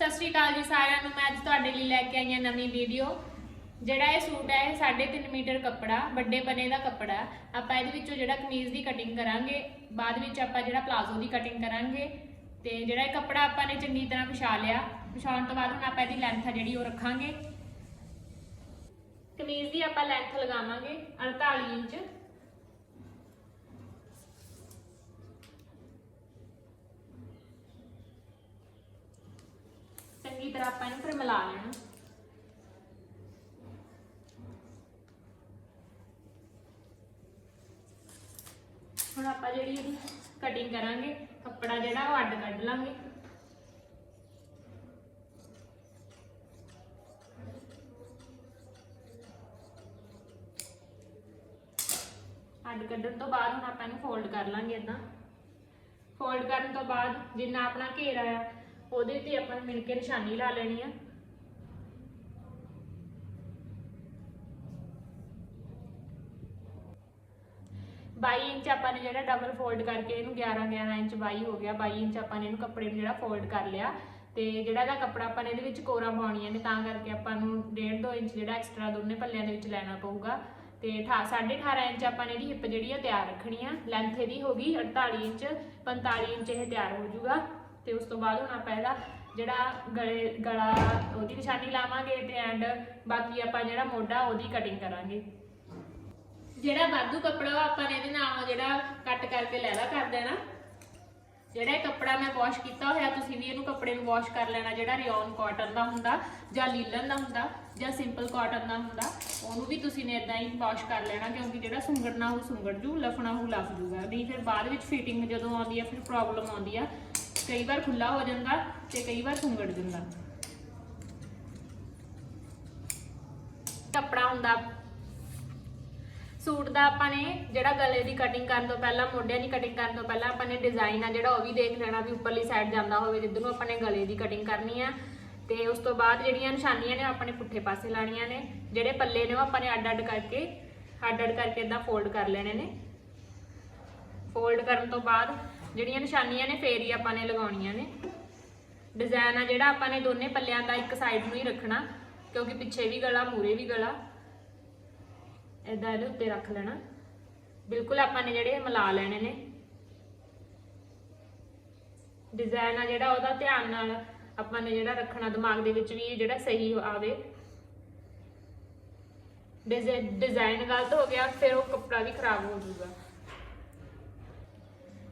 ਸਤਿ ਸ਼੍ਰੀ ਅਕਾਲ ਜੀ ਸਾਰਿਆਂ ਨੂੰ। ਮੈਂ ਅੱਜ ਤੁਹਾਡੇ ਲਈ ਲੈ ਕੇ ਆਈ ਹਾਂ ਨਵੀਂ ਵੀਡੀਓ। ਜਿਹੜਾ ਇਹ ਸੂਟ ਹੈ, ਇਹ 3.5 ਮੀਟਰ ਕੱਪੜਾ, ਵੱਡੇ ਪਨੇ ਦਾ ਕੱਪੜਾ। ਆਪਾਂ ਇਹਦੇ ਵਿੱਚੋਂ ਜਿਹੜਾ ਕਮੀਜ਼ ਦੀ ਕਟਿੰਗ ਕਰਾਂਗੇ, ਬਾਅਦ ਵਿੱਚ ਆਪਾਂ ਜਿਹੜਾ ਪਲਾਜ਼ੋ ਦੀ ਕਟਿੰਗ ਕਰਾਂਗੇ। ਤੇ ਜਿਹੜਾ ਇਹ ਕੱਪੜਾ ਆਪਾਂ ਨੇ ਚੰਗੀ ਤਰ੍ਹਾਂ ਵਿਛਾ ਲਿਆ। ਵਿਛਾਉਣ ਤੋਂ ਬਾਅਦ ਹੁਣ ਆਪਾਂ ਇਹਦੀ ਲੈਂਥ ਆ ਜਿਹੜੀ ਉਹ ਰੱਖਾਂਗੇ। ਕਮੀਜ਼ ਦੀ ਆਪਾਂ ਲੈਂਥ ਲਗਾਵਾਂਗੇ 48 ਇੰਚ। ਚੰਗੀ ਤਰ੍ਹਾਂ ਆਪਾਂ ਇਹਨੂੰ ਫਿਰ ਮਿਲਾ ਲੈਣਾ। ਹੁਣ ਆਪਾਂ ਜਿਹੜੀ ਇਹਦੀ ਕਟਿੰਗ ਕਰਾਂਗੇ, ਕੱਪੜਾ ਜਿਹੜਾ ਉਹ ਅੱਡ ਕੱਢ ਲਾਂਗੇ। ਅੱਡ ਕੱਢਣ ਤੋਂ ਬਾਅਦ ਹੁਣ ਆਪਾਂ ਇਹਨੂੰ ਫੋਲਡ ਕਰ ਲਾਂਗੇ ਇਦਾਂ ਫੋਲਡ ਕਰਨ ਤੋਂ ਬਾਅਦ ਜਿੰਨਾ ਆਪਣਾ ਘੇਰਾ ਆ ਉਹਦੇ ਤੇ ਆਪਾਂ ਨੇ ਮਿਣ ਕੇ ਨਿਸ਼ਾਨੀ ਲਾ ਲੈਣੀ ਆ। ਬਾਈ ਇੰਚ ਆਪਾਂ ਨੇ ਜਿਹੜਾ ਡਬਲ ਫੋਲਡ ਕਰਕੇ ਇਹਨੂੰ 11 11 ਇੰਚ 22 ਹੋ ਗਿਆ। 22 ਇੰਚ ਆਪਾਂ ਨੇ ਇਹਨੂੰ ਕੱਪੜੇ ਨੂੰ ਜਿਹੜਾ ਫੋਲਡ ਕਰ ਲਿਆ। ਤੇ ਜਿਹੜਾ ਇਹਦਾ ਕੱਪੜਾ ਆਪਾਂ ਨੇ ਇਹਦੇ ਵਿੱਚ ਕੋਰਾਂ ਪਾਉਣੀਆਂ ਨੇ, ਤਾਂ ਕਰਕੇ ਆਪਾਂ ਨੂੰ 1.5 2 ਇੰਚ ਜਿਹੜਾ ਐਕਸਟਰਾ ਦੋਨੇ ਪੱਲਿਆਂ ਦੇ ਵਿੱਚ ਲੈਣਾ ਪਊਗਾ। ਤੇ 18.5 ਇੰਚ ਆਪਾਂ ਨੇ ਇਹਦੀ ਹਿੱਪ ਜਿਹੜੀ ਆ ਤਿਆਰ ਰੱਖਣੀ ਆ। ਲੈਂਥ ਇਹਦੀ ਹੋ ਗਈ 48 ਇੰਚ 45 ਇੰਚ ਇਹ ਤਿਆਰ ਹੋ ਜਾਊਗਾ। ਤੇ ਉਸ ਤੋਂ ਬਾਅਦ ਹੁਣ ਆਪਾਂ ਇਹਦਾ ਜਿਹੜਾ ਗਲੇ, ਗਲਾ ਉਹਦੀ ਨਿਸ਼ਾਨੀ ਲਾਵਾਂਗੇ ਤੇ ਐਂਡ ਬਾਕੀ ਆਪਾਂ ਜਿਹੜਾ ਮੋਢਾ ਉਹਦੀ ਕਟਿੰਗ ਕਰਾਂਗੇ। ਜਿਹੜਾ ਵਾਧੂ ਕੱਪੜਾ ਵਾ ਆਪਾਂ ਨੇ ਇਹਦੇ ਨਾਲ ਜਿਹੜਾ ਕੱਟ ਕਰਕੇ ਲੈਦਾ ਕਰ ਦੇਣਾ ਜਿਹੜਾ ਇਹ ਕੱਪੜਾ ਮੈਂ ਵਾਸ਼ ਕੀਤਾ ਹੋਇਆ, ਤੁਸੀਂ ਵੀ ਇਹਨੂੰ ਕੱਪੜੇ ਨੂੰ ਵਾਸ਼ ਕਰ ਲੈਣਾ, ਜਿਹੜਾ ਰਿਓਨ ਕਾਟਨ ਦਾ ਹੁੰਦਾ ਜਾਂ ਲੀਲਨ ਦਾ ਹੁੰਦਾ ਜਾਂ ਸਿੰਪਲ ਕਾਟਨ ਦਾ ਹੁੰਦਾ, ਉਹਨੂੰ ਵੀ ਤੁਸੀਂ ਨੇ ਇਦਾਂ ਹੀ ਵਾਸ਼ ਕਰ ਲੈਣਾ, ਕਿਉਂਕਿ ਜਿਹੜਾ ਸੁੰਗੜਨਾ ਉਹ ਸੁੰਗੜ ਜੂ, ਲਫਣਾ ਉਹ ਲਫ ਜੂਗਾ। ਨਹੀਂ ਫਿਰ ਬਾਅਦ ਵਿੱਚ ਫਿਟਿੰਗ ਜਦੋਂ ਆਉਂਦੀ ਆ, ਫਿਰ ਪ੍ਰੋਬਲਮ ਆਉਂਦੀ ਆ। ਕਈ ਵਾਰ ਖੁੱਲਾ ਹੋ ਜਾਂਦਾ ਤੇ ਕਈ ਵਾਰ ਸੁੰਗੜ ਜਾਂਦਾ। ਕੱਪੜਾ ਹੁੰਦਾ। ਸੂਟ ਦਾ ਆਪਾਂ ਨੇ ਜਿਹੜਾ ਗਲੇ ਦੀ ਕਟਿੰਗ ਕਰਨ ਤੋਂ ਪਹਿਲਾਂ, ਮੋਢਿਆਂ ਦੀ ਕਟਿੰਗ ਕਰਨ ਤੋਂ ਪਹਿਲਾਂ ਆਪਾਂ ਨੇ ਡਿਜ਼ਾਈਨ ਆ ਜਿਹੜਾ ਉਹ ਵੀ ਦੇਖ ਲੈਣਾ ਵੀ ਉੱਪਰਲੀ ਸਾਈਡ ਜਾਂਦਾ ਹੋਵੇ ਜਿੱਧਰ ਨੂੰ ਆਪਾਂ ਨੇ ਗਲੇ ਦੀ ਕਟਿੰਗ ਕਰਨੀ ਆ। ਤੇ ਉਸ ਤੋਂ ਬਾਅਦ ਜਿਹੜੀਆਂ ਨਿਸ਼ਾਨੀਆਂ ਨੇ ਉਹ ਆਪਾਂ ਨੇ ਪੁੱਠੇ ਪਾਸੇ ਲਾਣੀਆਂ ਨੇ। ਜਿਹੜੇ ਪੱਲੇ ਨੇ ਉਹ ਆਪਾਂ ਨੇ ਅੱਡ ਅੱਡ ਕਰਕੇ ਅੱਡ ਅੱਡ ਕਰਕੇ ਇਦਾਂ ਫੋਲਡ ਕਰ ਲੈਣੇ ਨੇ। ਫੋਲਡ ਕਰਨ ਤੋਂ ਬਾਅਦ ਜਿਹੜੀਆਂ ਨਿਸ਼ਾਨੀਆਂ ਨੇ, ਫੇਰ ਹੀ ਆਪਾਂ ਨੇ ਲਗਾਉਣੀਆਂ ਨੇ। ਡਿਜ਼ਾਈਨ ਆ ਜਿਹੜਾ ਆਪਾਂ ਨੇ ਦੋਨੇ ਪੱਲਿਆਂ ਦਾ ਇੱਕ ਸਾਈਡ ਨੂੰ ਹੀ ਰੱਖਣਾ, ਕਿਉਂਕਿ ਪਿੱਛੇ ਵੀ ਗਲਾ ਮੂਰੇ ਵੀ ਗਲਾ। ਇਦਾਂ ਇਹਦੇ ਉੱਤੇ ਰੱਖ ਲੈਣਾ। ਬਿਲਕੁਲ ਆਪਾਂ ਨੇ ਜਿਹੜੇ ਮਿਲਾ ਲੈਣੇ ਨੇ। ਡਿਜ਼ਾਈਨ ਆ ਜਿਹੜਾ ਉਹਦਾ ਧਿਆਨ ਨਾਲ ਆਪਾਂ ਨੇ ਜਿਹੜਾ ਰੱਖਣਾ, ਦਿਮਾਗ ਦੇ ਵਿੱਚ ਵੀ ਇਹ ਜਿਹੜਾ ਸਹੀ ਆਵੇ। ਡਿਜ਼ਾਈਨ ਗਲਤ ਹੋ ਗਿਆ, ਫਿਰ ਉਹ ਕੱਪੜਾ ਵੀ ਖਰਾਬ ਹੋ ਜਾਊਗਾ।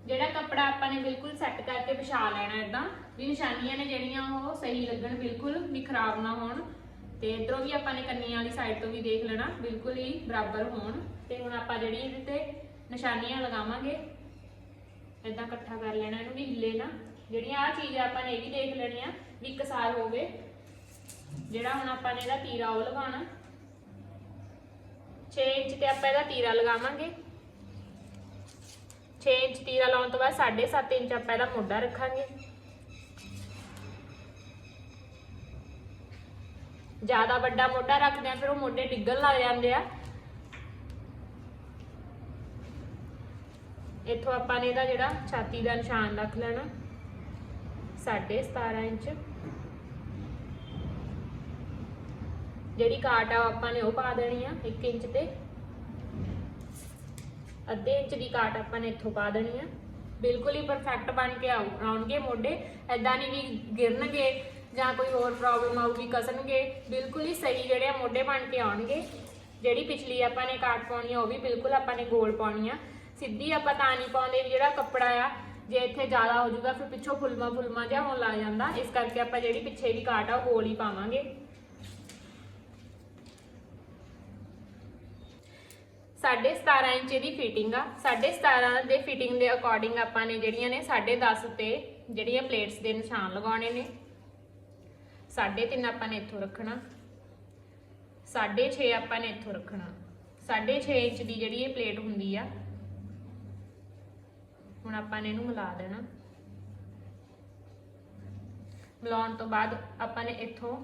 ਜਿਹੜਾ ਕੱਪੜਾ ਆਪਾਂ ਨੇ ਬਿਲਕੁਲ ਸੈੱਟ ਕਰਕੇ ਵਿਛਾ ਲੈਣਾ ਇਦਾਂ ਵੀ ਨਿਸ਼ਾਨੀਆਂ ਨੇ ਜਿਹੜੀਆਂ ਉਹ ਸਹੀ ਲੱਗਣ, ਬਿਲਕੁਲ ਵੀ ਖਰਾਬ ਨਾ ਹੋਣ। ਤੇ ਇਧਰੋਂ ਵੀ ਆਪਾਂ ਨੇ ਕੰਨੀਆਂ ਵਾਲੀ ਸਾਈਡ ਤੋਂ ਵੀ ਦੇਖ ਲੈਣਾ, ਬਿਲਕੁਲ ਹੀ ਬਰਾਬਰ ਹੋਣ। ਤੇ ਹੁਣ ਆਪਾਂ ਜਿਹੜੀ ਇਹਦੇ ਤੇ ਨਿਸ਼ਾਨੀਆਂ ਲਗਾਵਾਂਗੇ ਇਦਾਂ ਇਕੱਠਾ ਕਰ ਲੈਣਾ ਇਹਨੂੰ ਵੀ ਹਿੱਲੇ ਨਾ ਜਿਹੜੀਆਂ ਆ ਚੀਜ਼ ਆਪਾਂ ਨੇ ਇਹ ਵੀ ਦੇਖ ਲੈਣੀਆਂ ਵੀ ਇਕਸਾਰ ਹੋਵੇ। ਜਿਹੜਾ ਹੁਣ ਆਪਾਂ ਨੇ ਇਹਦਾ ਤੀਰਾ ਉਹ ਲਗਾਉਣਾ। 6 ਇੰਚ ਤੇ ਆਪਾਂ ਇਹਦਾ ਤੀਰਾ ਲਗਾਵਾਂਗੇ। 6 ਇੰਚ ਤੀਰਾ ਲਾਉਣ ਤੋਂ ਬਾਅਦ 7.5 ਇੰਚ ਆਪਾਂ ਇਹਦਾ ਮੋਢਾ ਰੱਖਾਂਗੇ। ਜ਼ਿਆਦਾ ਵੱਡਾ ਮੋਢਾ ਰੱਖਦੇ ਆ, ਫਿਰ ਉਹ ਮੋਢੇ ਡਿੱਗਣ ਲੱਗ ਜਾਂਦੇ ਆ। ਇੱਥੋਂ ਆਪਾਂ ਨੇ ਇਹਦਾ ਜਿਹੜਾ ਛਾਤੀ ਦਾ ਨਿਸ਼ਾਨ ਰੱਖ ਲੈਣਾ 17.5 ਇੰਚ। ਜਿਹੜੀ ਕਾਟ ਆ ਉਹ ਆਪਾਂ ਨੇ ਉਹ ਪਾ ਦੇਣੀ ਆ 1 ਇੰਚ ਤੇ। ਅੱਧੇ ਇੰਚ ਦੀ ਕਾਟ ਆਪਾਂ ਨੇ ਇੱਥੋਂ ਪਾ ਦੇਣੀ ਆ। ਬਿਲਕੁਲ ਹੀ ਪਰਫੈਕਟ ਬਣ ਕੇ ਆਉ ਆਉਣਗੇ ਮੋਢੇ। ਐਦਾਂ ਨਹੀਂ ਵੀ ਗਿਰਨਗੇ ਜਾਂ ਕੋਈ ਹੋਰ ਪ੍ਰੋਬਲਮ ਆਊਗੀ, ਕਸਣਗੇ। ਬਿਲਕੁਲ ਹੀ ਸਹੀ ਜਿਹੜੇ ਆ ਮੋਢੇ ਬਣ ਕੇ ਆਉਣਗੇ। ਜਿਹੜੀ ਪਿਛਲੀ ਆਪਾਂ ਨੇ ਕਾਟ ਪਾਉਣੀ ਆ, ਉਹ ਵੀ ਬਿਲਕੁਲ ਆਪਾਂ ਨੇ ਗੋਲ ਪਾਉਣੀ ਆ। ਸਿੱਧੀ ਆਪਾਂ ਤਾਂ ਨਹੀਂ ਪਾਉਂਦੇ ਵੀ ਜਿਹੜਾ ਕੱਪੜਾ ਆ, ਜੇ ਇੱਥੇ ਜ਼ਿਆਦਾ ਹੋ ਜਾਊਗਾ, ਫਿਰ ਪਿੱਛੋਂ ਫੁਲਮਾ ਫੁਲਮਾ ਜਿਹਾ ਹੋਣ ਲੱਗ ਜਾਂਦਾ। ਇਸ ਕਰਕੇ ਆਪਾਂ ਜਿਹੜੀ ਪਿੱਛੇ ਦੀ ਕਾਟ ਆ, ਉਹ ਗੋਲ ਹੀ ਪਾਵਾਂਗੇ। ਸਾਢੇ 17 ਇੰਚ ਦੀ ਫਿਟਿੰਗ ਆ। ਸਾਢੇ 17 ਦੇ ਫਿਟਿੰਗ ਦੇ ਅਕੋਰਡਿੰਗ ਆਪਾਂ ਨੇ ਜਿਹੜੀਆਂ ਨੇ 10.5 ਤੇ ਜਿਹੜੀਆਂ ਪਲੇਟਸ ਦੇ ਨਿਸ਼ਾਨ ਲਗਾਉਣੇ ਨੇ। 3.5 ਆਪਾਂ ਨੇ ਇੱਥੋਂ ਰੱਖਣਾ। 6.5 ਆਪਾਂ ਨੇ ਇੱਥੋਂ ਰੱਖਣਾ। 6.5 ਇੰਚ ਦੀ ਜਿਹੜੀ ਇਹ ਪਲੇਟ ਹੁੰਦੀ ਆ, ਹੁਣ ਆਪਾਂ ਨੇ ਇਹਨੂੰ ਮਿਲਾ ਦੇਣਾ। ਮਿਲਾਉਣ ਤੋਂ ਬਾਅਦ ਆਪਾਂ ਨੇ ਇੱਥੋਂ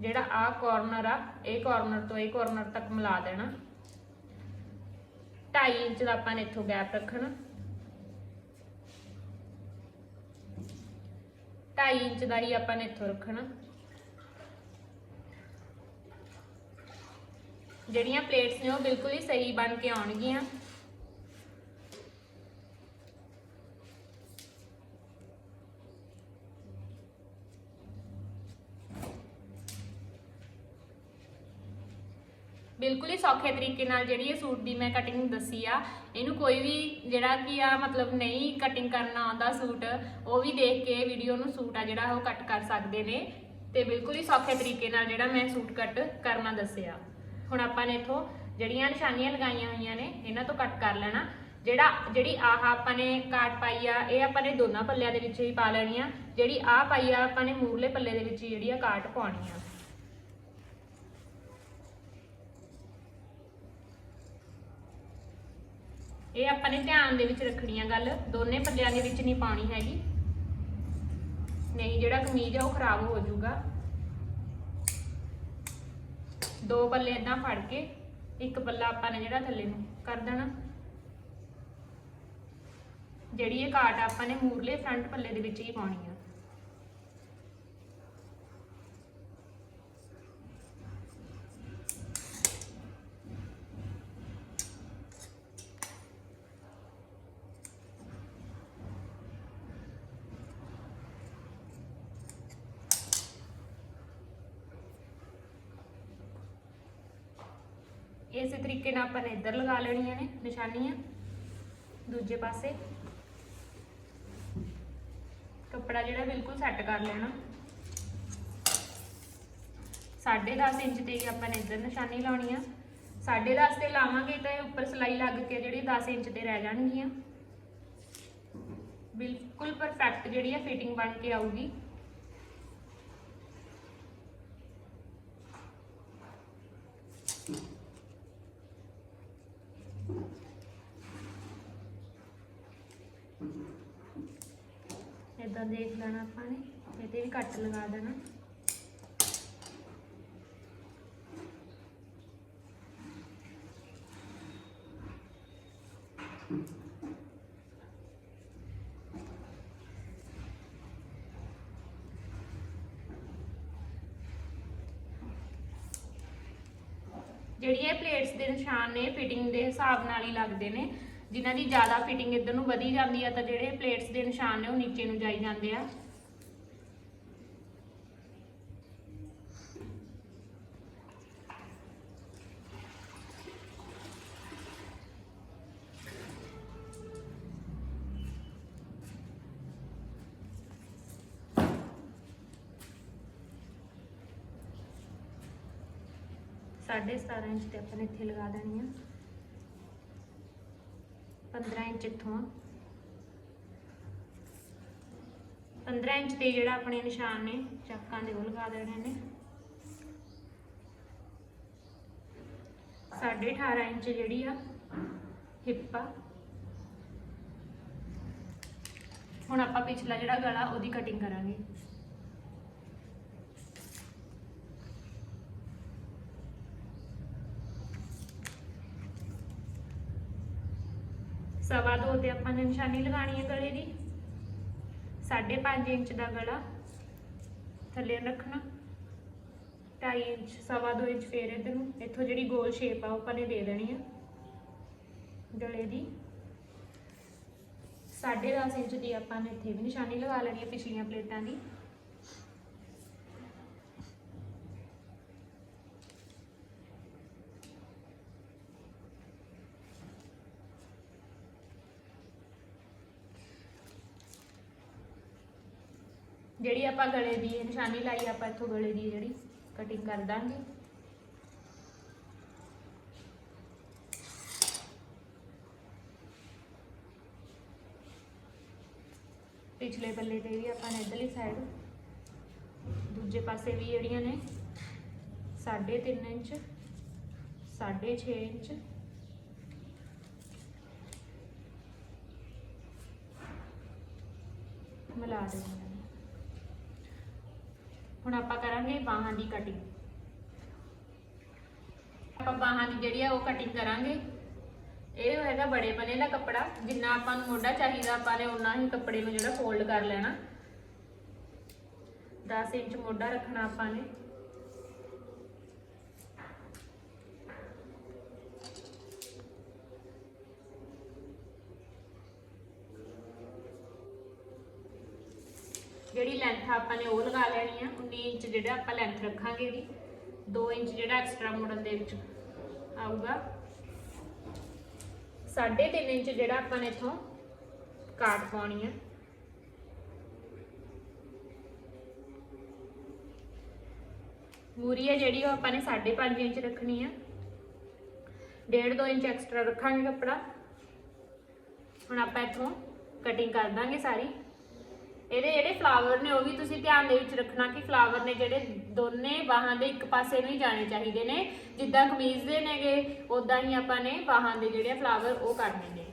ਜਿਹੜਾ ਆਹ ਕਾਰਨਰ ਆ, ਇਹ ਕਾਰਨਰ ਤੋਂ ਇਹ ਕਾਰਨਰ ਤੱਕ ਮਿਲਾ ਦੇਣਾ। 2.5 ਇੰਚ ਦਾ ਆਪਾਂ ਨੇ ਇੱਥੋਂ ਗੈਪ ਰੱਖਣਾ। 2.5 ਇੰਚ ਦਾ ਹੀ ਆਪਾਂ ਨੇ ਇੱਥੋਂ ਰੱਖਣਾ। ਜਿਹੜੀਆਂ ਪਲੇਟਸ ਨੇ ਉਹ ਬਿਲਕੁਲ ਹੀ ਸਹੀ ਬਣ ਕੇ ਆਉਣਗੀਆਂ। ਬਿਲਕੁਲ ਹੀ ਸੌਖੇ ਤਰੀਕੇ ਨਾਲ ਜਿਹੜੀ ਇਹ ਸੂਟ ਦੀ ਮੈਂ ਕਟਿੰਗ ਦੱਸੀ ਆ। ਇਹਨੂੰ ਕੋਈ ਵੀ ਜਿਹੜਾ ਕੀ ਆ ਮਤਲਬ ਨਹੀਂ ਕਟਿੰਗ ਕਰਨਾ ਆਉਂਦਾ ਸੂਟ, ਉਹ ਵੀ ਦੇਖ ਕੇ ਵੀਡੀਓ ਨੂੰ ਸੂਟ ਆ ਜਿਹੜਾ ਉਹ ਕੱਟ ਕਰ ਸਕਦੇ ਨੇ। ਤੇ ਬਿਲਕੁਲ ਹੀ ਸੌਖੇ ਤਰੀਕੇ ਨਾਲ ਜਿਹੜਾ ਮੈਂ ਸੂਟ ਕੱਟ ਕਰਨਾ ਦੱਸਿਆ। ਹੁਣ ਆਪਾਂ ਨੇ ਇਥੋਂ ਜਿਹੜੀਆਂ ਨਿਸ਼ਾਨੀਆਂ ਲਗਾਈਆਂ ਹੋਈਆਂ ਨੇ, ਇਹਨਾਂ ਤੋਂ ਕੱਟ ਕਰ ਲੈਣਾ। ਜਿਹੜਾ, ਜਿਹੜੀ ਆਹ ਆਪਾਂ ਨੇ ਕਾਟ ਪਾਈ ਆ, ਇਹ ਆਪਾਂ ਨੇ ਦੋਨਾਂ ਪੱਲਿਆਂ ਦੇ ਵਿੱਚ ਹੀ ਪਾ ਲੈਣੀ ਆ। ਜਿਹੜੀ ਆਹ ਪਾਈ ਆ, ਆਪਾਂ ਨੇ ਮੂਰਲੇ ਪੱਲੇ ਦੇ ਵਿੱਚ ਹੀ ਜਿਹੜੀ ਆ ਕਾਟ ਪਾਉਣੀ ਆ। ਇਹ ਆਪਾਂ ਨੇ ਧਿਆਨ ਦੇ ਵਿੱਚ ਰੱਖਣੀ ਆ ਗੱਲ, ਦੋਨੇ ਪੱਲਿਆਂ ਦੇ ਵਿੱਚ ਨਹੀਂ ਪਾਣੀ ਹੈਗੀ। ਨਹੀਂ, ਜਿਹੜਾ ਕਮੀਜ਼ ਆ ਉਹ ਖਰਾਬ ਹੋ ਜਾਊਗਾ। ਦੋ ਪੱਲੇ ਇਦਾਂ ਫੜ ਕੇ, ਇੱਕ ਪੱਲਾ ਆਪਾਂ ਨੇ ਜਿਹੜਾ ਥੱਲੇ ਨੂੰ ਕਰ ਦੇਣਾ। ਜਿਹੜੀ ਇਹ ਕਾਟ ਆਪਾਂ ਨੇ ਮੂਰਲੇ ਫਰੰਟ ਪੱਲੇ ਦੇ ਵਿੱਚ ਹੀ ਪਾਉਣੀ ਆ। ਇਸੇ ਤਰੀਕੇ ਨਾਲ ਆਪਾਂ ਨੇ ਇੱਧਰ ਲਗਾ ਲੈਣੀਆਂ ਨੇ ਨਿਸ਼ਾਨੀਆਂ, ਦੂਜੇ ਪਾਸੇ। ਕੱਪੜਾ ਜਿਹੜਾ ਬਿਲਕੁਲ ਸੈੱਟ ਕਰ ਲੈਣਾ। 10.5 ਇੰਚ ਤੇ ਹੀ ਆਪਾਂ ਨੇ ਇੱਧਰ ਨਿਸ਼ਾਨੀ ਲਾਉਣੀ ਆ 10.5 ਤੇ ਲਾਵਾਂਗੇ ਤਾਂ ਇਹ ਉੱਪਰ ਸਲਾਈ ਲੱਗ ਕੇ ਜਿਹੜੀ 10 ਇੰਚ ਤੇ ਰਹਿ ਜਾਣਗੀਆਂ। ਬਿਲਕੁਲ ਪਰਫੈਕਟ ਜਿਹੜੀ ਆ ਫਿਟਿੰਗ ਬਣ ਕੇ ਆਊਗੀ। ਇਦਾਂ ਦੇਖ ਲੈਣਾ ਆਪਾਂ ਨੇ ਇਹਦੇ ਵੀ ਕੱਟ ਲਗਾ ਦੇਣਾ ਜਿਹੜੀ ਇਹ ਪਲੇਟਸ ਦੇ ਨਿਸ਼ਾਨ ਨੇ ਫਿਟਿੰਗ ਦੇ ਹਿਸਾਬ ਨਾਲ ਹੀ ਲੱਗਦੇ ਨੇ। ਜਿਨ੍ਹਾਂ ਦੀ ਜ਼ਿਆਦਾ ਫਿਟਿੰਗ ਇੱਧਰ ਨੂੰ ਵਧੀ ਜਾਂਦੀ ਆ, ਤਾਂ ਜਿਹੜੇ ਪਲੇਟਸ ਦੇ ਨਿਸ਼ਾਨ ਨੇ, ਉਹ ਨੀਚੇ ਨੂੰ ਜਾਈ ਜਾਂਦੇ ਆ। ਸਾਢੇ 17 ਇੰਚ ਤੇ ਆਪਾਂ ਨੇ ਇੱਥੇ ਲਗਾ ਦੇਣੀ ਆ। 15 ਇੰਚ ਇੱਥੋਂ 15 ਇੰਚ ਤੇ ਜਿਹੜਾ ਆਪਣੇ ਨਿਸ਼ਾਨ ਨੇ, ਚੱਕਾਂ ਦੇ ਉਹ ਲਗਾ ਦੇਣੇ ਨੇ। ਸਾਢੇ 18 ਇੰਚ ਜਿਹੜੀ ਆ ਹਿੱਪ ਆ। ਹੁਣ ਆਪਾਂ ਪਿਛਲਾ ਜਿਹੜਾ ਗਲਾ, ਉਹਦੀ ਕਟਿੰਗ ਕਰਾਂਗੇ। ਸਵਾ ਦੋ ਤੇ ਆਪਾਂ ਨੇ ਨਿਸ਼ਾਨੀ ਲਗਾਣੀ ਹੈ ਗਲੇ ਦੀ। 5.5 ਇੰਚ ਦਾ ਗਲਾ ਥੱਲੇ ਰੱਖਣਾ। 2.5 ਇੰਚ, ਸਵਾ ਦੋ ਇੰਚ ਫੇਰ ਇੱਧਰ ਨੂੰ। ਇੱਥੋਂ ਜਿਹੜੀ ਗੋਲ ਸ਼ੇਪ ਆ, ਉਹ ਆਪਾਂ ਨੇ ਦੇ ਦੇਣੀ ਆ ਗਲੇ ਦੀ। 10.5 ਇੰਚ ਦੀ ਆਪਾਂ ਨੇ ਇੱਥੇ ਵੀ ਨਿਸ਼ਾਨੀ ਲਗਾ ਲੈਣੀ ਹੈ ਪਿਛਲੀਆਂ ਪਲੇਟਾਂ ਦੀ ਜਿਹੜੀ ਆਪਾਂ ਗਲੇ ਦੀ ਨਿਸ਼ਾਨੀ ਲਾਈ, ਆਪਾਂ ਇੱਥੋਂ ਗਲੇ ਦੀ ਜਿਹੜੀ ਕਟਿੰਗ ਕਰ ਦਾਂਗੇ। ਪਿਛਲੇ ਪੱਲੇ ਤੇ ਵੀ ਆਪਾਂ ਨੇ ਇਧਰਲੀ ਸਾਈਡ ਦੂਜੇ ਪਾਸੇ ਵੀ ਜਿਹੜੀਆਂ ਨੇ 3.5 ਇੰਚ 6.5 ਇੰਚ। ਮਿਲਾ ਦੇਣੀ ਹੁਣ ਆਪਾਂ ਕਰਾਂਗੇ ਬਾਹਾਂ ਦੀ ਕਟਿੰਗ ਆਪਾਂ ਬਾਹਾਂ ਦੀ ਜਿਹੜੀ ਆ ਉਹ ਕਟਿੰਗ ਕਰਾਂਗੇ। ਇਹ ਹੈਗਾ ਬੜੇ ਪਨੇ ਦਾ ਕੱਪੜਾ, ਜਿੰਨਾ ਆਪਾਂ ਨੂੰ ਮੋਢਾ ਚਾਹੀਦਾ, ਆਪਾਂ ਨੇ ਉਨਾ ਹੀ ਕੱਪੜੇ ਨੂੰ ਜਿਹੜਾ ਫੋਲਡ ਕਰ ਲੈਣਾ। 10 ਇੰਚ ਮੋਢਾ ਰੱਖਣਾ ਆਪਾਂ ਨੇ। ਜਿਹੜੀ ਲੈਂਥ ਆਪਾਂ ਨੇ ਉਹ ਲਗਾ ਲੈਣੀ ਆ 19 ਇੰਚ ਜਿਹੜਾ ਆਪਾਂ ਲੈਂਥ ਰੱਖਾਂਗੇ ਇਹਦੀ 2 ਇੰਚ ਜਿਹੜਾ ਐਕਸਟਰਾ ਮੋੜਨ ਦੇ ਵਿੱਚ ਆਊਗਾ। 3.5 ਇੰਚ ਜਿਹੜਾ ਆਪਾਂ ਨੇ ਇਥੋਂ ਕਾਟ ਪਾਉਣੀ ਆ। ਮੂਰੀ ਹੈ ਜਿਹੜੀ ਉਹ ਆਪਾਂ ਨੇ 5.5 ਇੰਚ ਰੱਖਣੀ ਆ। 1.5 2 ਇੰਚ ਐਕਸਟਰਾ ਰੱਖਾਂਗੇ ਕੱਪੜਾ। ਹੁਣ ਆਪਾਂ ਇਥੋਂ ਕਟਿੰਗ ਕਰ ਦਾਂਗੇ ਸਾਰੀ। ਇਹਦੇ ਜਿਹੜੇ ਫਲਾਵਰ ਨੇ ਉਹ ਵੀ ਤੁਸੀਂ ਧਿਆਨ ਦੇ ਵਿੱਚ ਰੱਖਣਾ ਕਿ ਫਲਾਵਰ ਨੇ ਜਿਹੜੇ ਦੋਨੇ ਬਾਹਾਂ ਦੇ ਇੱਕ ਪਾਸੇ ਨੂੰ ਹੀ ਜਾਣੇ ਚਾਹੀਦੇ ਨੇ। ਜਿੱਦਾਂ ਕਮੀਜ਼ ਦੇ ਨੇਗੇ ਉਦਾਂ ਹੀ ਆਪਾਂ ਨੇ ਬਾਹਾਂ ਦੇ ਜਿਹੜੇ ਫਲਾਵਰ ਉਹ ਕਰਨੇ ਨੇ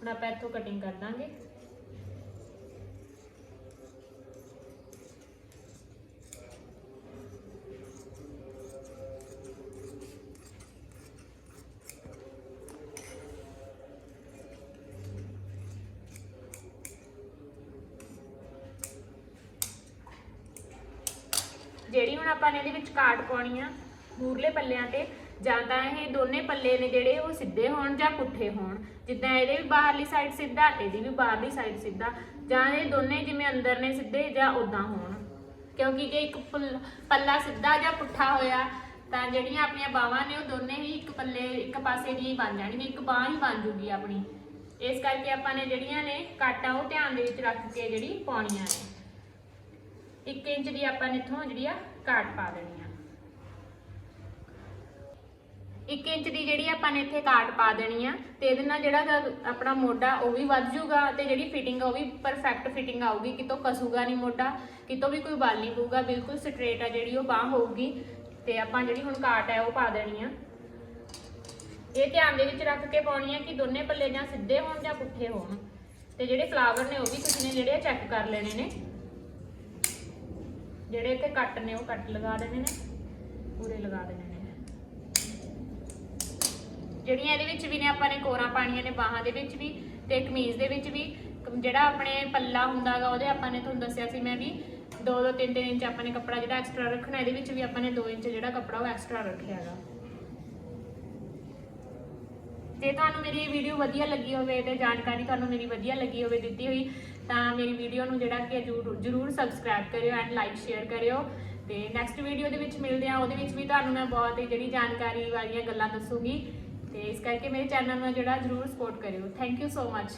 ਹੁਣ ਆਪਾਂ ਇੱਥੋਂ ਕਟਿੰਗ ਕਰ ਦਾਂਗੇ। ਵਿੱਚ ਕਾਟ ਪਾਉਣੀ ਆ, ਮੂਰਲੇ ਪੱਲਿਆਂ ਤੇ, ਜਾਂ ਤਾਂ ਇਹ ਦੋਨੇ ਪੱਲੇ ਨੇ ਜਿਹੜੇ ਉਹ ਸਿੱਧੇ ਹੋਣ ਜਾਂ ਪੁੱਠੇ ਹੋਣ। ਜਿੱਦਾਂ ਇਹਦੇ ਵੀ ਬਾਹਰਲੀ ਸਾਈਡ ਸਿੱਧਾ, ਇਹਦੀ ਵੀ ਬਾਹਰਲੀ ਸਾਈਡ ਸਿੱਧਾ, ਜਾਂ ਇਹ ਦੋਨੇ ਜਿਵੇਂ ਅੰਦਰ ਨੇ ਸਿੱਧੇ ਜਾਂ ਉਦਾਂ ਹੋਣ। ਕਿਉਂਕਿ ਜੇ ਇੱਕ ਪੱਲਾ ਸਿੱਧਾ ਜਾਂ ਪੁੱਠਾ ਹੋਇਆ, ਤਾਂ ਜਿਹੜੀਆਂ ਆਪਣੀਆਂ ਬਾਹਾਂ ਨੇ ਉਹ ਦੋਨੇ ਹੀ ਇੱਕ ਪੱਲੇ, ਇੱਕ ਪਾਸੇ ਦੀਆਂ ਹੀ ਬਣ ਜਾਣਗੀਆਂ, ਇੱਕ ਬਾਹ ਹੀ ਬਣ ਜੂਗੀ ਆਪਣੀ। ਇਸ ਕਰਕੇ ਆਪਾਂ ਨੇ ਜਿਹੜੀਆਂ ਨੇ ਕਾਟਾਂ ਉਹ ਧਿਆਨ ਦੇ ਵਿੱਚ ਰੱਖ ਕੇ ਜਿਹੜੀ ਪਾਉਣੀਆਂ ਨੇ। 1 ਇੰਚ ਦੀ ਆਪਾਂ ਨੇ ਇੱਥੋਂ ਜਿਹੜੀ ਆ ਕਾਟ ਪਾ ਦੇਣੀ ਆ। 1 ਇੰਚ ਦੀ ਜਿਹੜੀ ਆਪਾਂ ਨੇ ਇੱਥੇ ਕਾਟ ਪਾ ਦੇਣੀ ਆ ਤੇ ਇਹਦੇ ਨਾਲ ਜਿਹੜਾ ਆਪਣਾ ਮੋਢਾ ਉਹ ਵੀ ਵੱਧ ਜਾਊਗਾ ਤੇ ਜਿਹੜੀ ਫਿਟਿੰਗ ਆ ਉਹ ਵੀ ਪਰਫੈਕਟ ਫਿਟਿੰਗ ਆਊਗੀ, ਕਿਤੋਂ ਕਸੂਗਾ ਨਹੀਂ ਮੋਢਾ, ਕਿਤੋਂ ਵੀ ਕੋਈ ਵਾਲ ਨਹੀਂ ਪਊਗਾ ਬਿਲਕੁਲ ਸਟ੍ਰੇਟ ਆ ਜਿਹੜੀ ਉਹ ਬਾਹ ਹੋਊਗੀ ਤੇ ਆਪਾਂ ਜਿਹੜੀ ਹੁਣ ਕਾਟ ਹੈ ਉਹ ਪਾ ਦੇਣੀ ਆ। ਇਹ ਧਿਆਨ ਦੇ ਵਿੱਚ ਰੱਖ ਕੇ ਪਾਉਣੀ ਆ ਕਿ ਦੋਨੇ ਪੱਲੇ ਜਾਂ ਸਿੱਧੇ ਹੋਣ ਜਾਂ ਪੁੱਠੇ ਹੋਣ ਤੇ ਜਿਹੜੇ ਫਲਾਵਰ ਨੇ ਉਹ ਵੀ ਤੁਸੀਂ ਨੇ ਜਿਹੜੇ ਚੈੱਕ ਕਰ ਲੈਣੇ ਨੇ। ਜਿਹੜੇ ਇੱਥੇ ਕੱਟ ਨੇ, ਉਹ ਕੱਟ ਲਗਾ ਦੇਣੇ ਨੇ, ਪੂਰੇ ਲਗਾ ਦੇਣੇ ਨੇ। ਜਿਹੜੀਆਂ ਇਹਦੇ ਵਿੱਚ ਵੀ ਨੇ, ਆਪਾਂ ਨੇ ਕੋਰਾਂ ਪਾਣੀਆਂ ਨੇ, ਬਾਹਾਂ ਦੇ ਵਿੱਚ ਵੀ ਤੇ ਕਮੀਜ਼ ਦੇ ਵਿੱਚ ਵੀ, ਜਿਹੜਾ ਆਪਣੇ ਪੱਲਾ ਹੁੰਦਾਗਾ ਉਹਦੇ ਆਪਾਂ ਨੇ ਤੁਹਾਨੂੰ ਦੱਸਿਆ ਸੀ ਮੈਂ ਵੀ 2-2 3-3 ਇੰਚ ਆਪਾਂ ਨੇ ਕੱਪੜਾ ਜਿਹੜਾ ਐਕਸਟਰਾ ਰੱਖਣਾ, ਇਹਦੇ ਵਿੱਚ ਵੀ ਆਪਾਂ ਨੇ 2 ਇੰਚ ਜਿਹੜਾ ਕੱਪੜਾ ਉਹ ਐਕਸਟਰਾ ਰੱਖਿਆ ਹੈਗਾ। ਜੇ ਤੁਹਾਨੂੰ ਮੇਰੀ ਵੀਡੀਓ ਵਧੀਆ ਲੱਗੀ ਹੋਵੇ ਤੇ ਜਾਣਕਾਰੀ ਤੁਹਾਨੂੰ ਮੇਰੀ ਵਧੀਆ ਲੱਗੀ ਹੋਵੇ, ਦਿੱਤੀ ਹੋਈ ਤਾਂ ਮੇਰੀ ਵੀਡੀਓ ਨੂੰ ਜਿਹੜਾ ਕਿ ਜਰੂਰ ਜਰੂਰ ਸਬਸਕ੍ਰਾਈਬ ਕਰਿਓ ਐਂਡ ਲਾਈਕ ਸ਼ੇਅਰ ਕਰਿਓ। ਤੇ ਨੈਕਸਟ ਵੀਡੀਓ ਦੇ ਵਿੱਚ ਮਿਲਦੇ ਆ ਉਹਦੇ ਵਿੱਚ ਵੀ ਤੁਹਾਨੂੰ ਮੈਂ ਬਹੁਤ ਹੀ ਜਿਹੜੀ ਜਾਣਕਾਰੀ ਵਾਲੀਆਂ ਗੱਲਾਂ ਦੱਸੂਗੀ। ਤੇ ਇਸ ਕਰਕੇ ਮੇਰੇ ਚੈਨਲ ਨੂੰ ਜਿਹੜਾ ਜਰੂਰ ਸਪੋਰਟ ਕਰਿਓ। Thank you so much